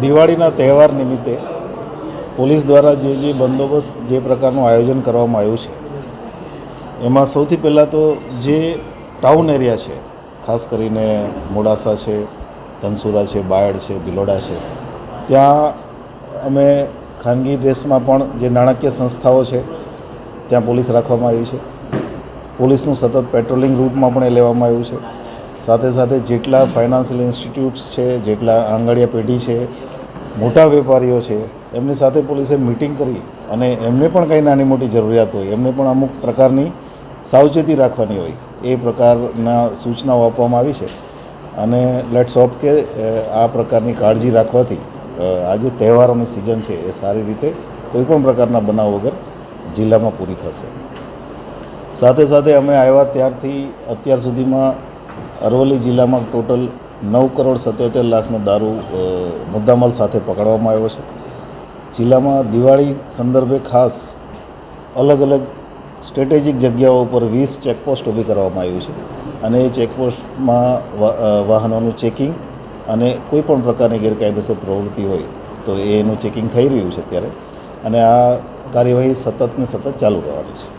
દિવાળીના તહેવાર નિમિત્તે પોલીસ દ્વારા જે જે બંદોબસ્ત જે પ્રકારનું આયોજન કરવામાં આવ્યું છે, એમાં સૌથી પહેલાં તો જે ટાઉન એરિયા છે, ખાસ કરીને મોડાસા છે, ધનસુરા છે, બાયડ છે, ભિલોડા છે, ત્યાં અમે ખાનગી ડ્રેસમાં પણ જે નાણાકીય સંસ્થાઓ છે, ત્યાં પોલીસ રાખવામાં આવી છે. પોલીસનું સતત પેટ્રોલિંગ રૂટમાં પણ એ લેવામાં આવ્યું છે. સાથે સાથે જેટલા ફાઇનાન્શિયલ ઇન્સ્ટિટ્યૂટ્સ છે, જેટલા આંગળીયા પેઢી છે, મોટા વેપારીઓ છે, એમની સાથે પોલીસે મિટિંગ કરી અને એમને પણ કંઈ નાની મોટી જરૂરિયાત હોય, એમને પણ અમુક પ્રકારની સાવચેતી રાખવાની હોય, એ પ્રકારના સૂચનાઓ આપવામાં આવી છે. અને લેટ્સ હોપ કે આ પ્રકારની કાળજી રાખવાથી આ જે તહેવારોની સિઝન છે, એ સારી રીતે કોઈપણ પ્રકારના બનાવ વગર જિલ્લામાં પૂરી થશે. સાથે સાથે અમે આવ્યા ત્યારથી અત્યાર સુધીમાં અરવલ્લી જિલ્લામાં ટોટલ નવ કરોડ સત્યોતેર લાખનો દારૂ મુદ્દામાલ સાથે પકડવામાં આવ્યો છે. જિલ્લામાં દિવાળી સંદર્ભે ખાસ અલગ અલગ સ્ટ્રેટેજિક જગ્યાઓ ઉપર વીસ ચેકપોસ્ટ ઊભી કરવામાં આવ્યું છે. અને એ ચેકપોસ્ટમાં વાહનોનું ચેકિંગ અને કોઈ પણ પ્રકારની ગેરકાયદેસર પ્રવૃત્તિ હોય તો એનું ચેકિંગ થઈ રહ્યું છે અત્યારે. અને આ કાર્યવાહી સતત ને સતત ચાલુ રહેવાની છે.